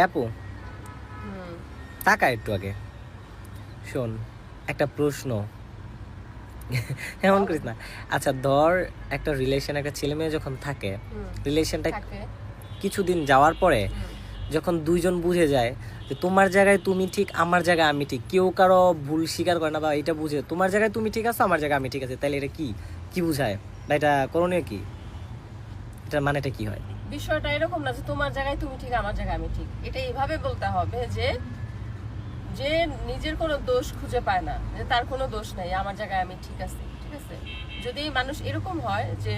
আপু তাকা একটু আগে। শোন একটা প্রশ্ন। এমন করিস না। আচ্ছা ধর একটা রিলেশন একটা ছেলে মেয়ে যখন থাকে রিলেশনটা কিছুদিন যাওয়ার পরে যখন দুইজন বুঝে যায় যে তোমার জায়গায় তুমি ঠিক আমার জায়গায় আমি ঠিক কেউ কারও ভুল স্বীকার করে না বা এটা বুঝে তোমার জায়গায় তুমি ঠিক আছো আমার জায়গায় আমি ঠিক আছে তাহলে এটা কি? কি বুঝায়? বা এটা করণীয় কি? এটার মানেটা কি হয়? বিষয়টা এরকম না যে তোমার জায়গায় তুমি ঠিক, আমার জায়গায় আমি ঠিক। এটা এইভাবে বলতে হবে যে যে নিজের কোনো দোষ খুঁজে পায় না, যে তার কোনো দোষ নাই, আমার জায়গায় আমি ঠিক আছি, ঠিক আছে? যদি মানুষ এরকম হয় যে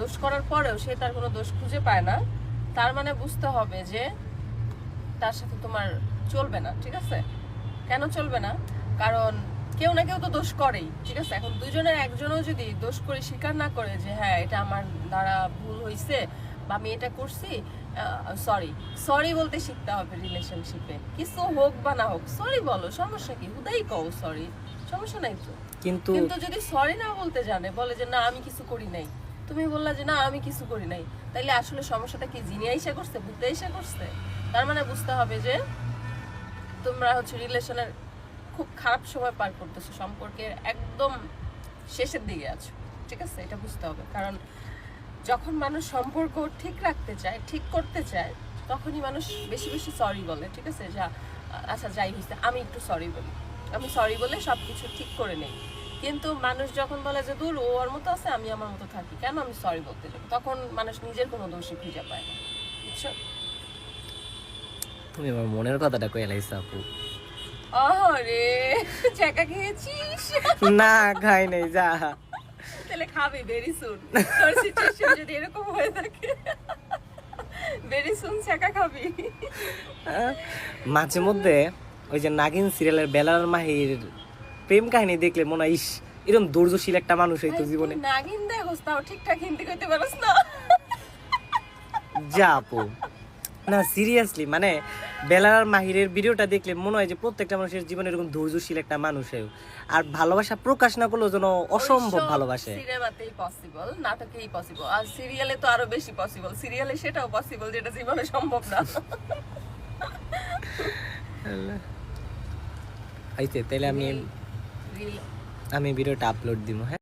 দোষ করার পরেও সে তার কোনো দোষ খুঁজে পায় না, তার মানে বুঝতে হবে যে, তার সাথে তোমার চলবে না, ঠিক আছে? কেন চলবে না? কারণ কেউ না কেউ তো দোষ করেই, ঠিক আছে? এখন দুজনের একজনও যদি দোষ করে স্বীকার না করে যে হ্যাঁ এটা আমার দ্বারা ভুল হয়েছে বা আমি এটা করছি সরি সরি বলতে শিখতে হবে রিলেশনশিপে কিছু হোক বা না হোক সরি বলো সমস্যা কি? হুদাই কও সরি সমস্যা নাই তো। কিন্তু কিন্তু যদি সরি না বলতে জানে বলে যে না আমি কিছু করি নাই তুমি বললা যে না আমি কিছু করি নাই তাইলে আসলে সমস্যাটা কি? জিনিয়া ইসা করছে বুঝতে ইসা করছে? তার মানে বুঝতে হবে যে তোমরা হচ্ছে রিলেশনের খুব খারাপ সময় পার করতেছো সম্পর্কের একদম শেষের দিকে আছো। ঠিক আছে? এটা বুঝতে হবে। কারণ যখন মানুষ সম্পর্ক ঠিক রাখতে চায় ঠিক করতে চায় তখনই মানুষ বেশি বেশি সরি বলে ঠিক আছে? যা আচ্ছা যাই হয়েছে আমি একটু সরি বলি। আমি সরি বলে সব কিছু ঠিক করে নেই। কিন্তু মানুষ যখন বলে যে দূর ও ওর মতো আছে আমি আমার মতো থাকি কেন আমি সরি বলতে যাব? তখন মানুষ নিজের কোনো দোষী খুঁজে পায় না। বুঝছ? তুমি আমার মনের কথাটা কয়ে লাইছ আপু। আরে চাকা খেয়েছিস? না খাই নাই যা। তাহলে খাবি ভেরি সুন তোর সিচুয়েশন যদি এরকম হয়ে থাকে ভেরি সুন চাকা খাবি। মাঝে মধ্যে ওই যে নাগিন সিরিয়ালের বেলার মাহির প্রেম কাহিনী দেখলে মনে হয় ইস এরকম ধৈর্যশীল একটা মানুষ হইতো জীবনে। নাগিন দেখোস তাও ঠিকঠাক হিন্দি কইতে পারস না। যা আপু। না সিরিয়াসলি মানে বেলার মাহিরের ভিডিওটা দেখলে মনে হয় যে প্রত্যেকটা মানুষের জীবনে এরকম ধৈর্যশীল একটা মানুষের। আর ভালোবাসা প্রকাশ না করলেও যেন অসম্ভব ভালোবাসে। সিনেমাতেই পসিবল নাটকেই পসিবল আর সিরিয়ালে তো আরও বেশি পসিবল সিরিয়ালে সেটাও পসিবল যেটা জীবনে সম্ভব না। হইতে তাহলে আমি আমি ভিডিওটা আপলোড দিব হ্যাঁ?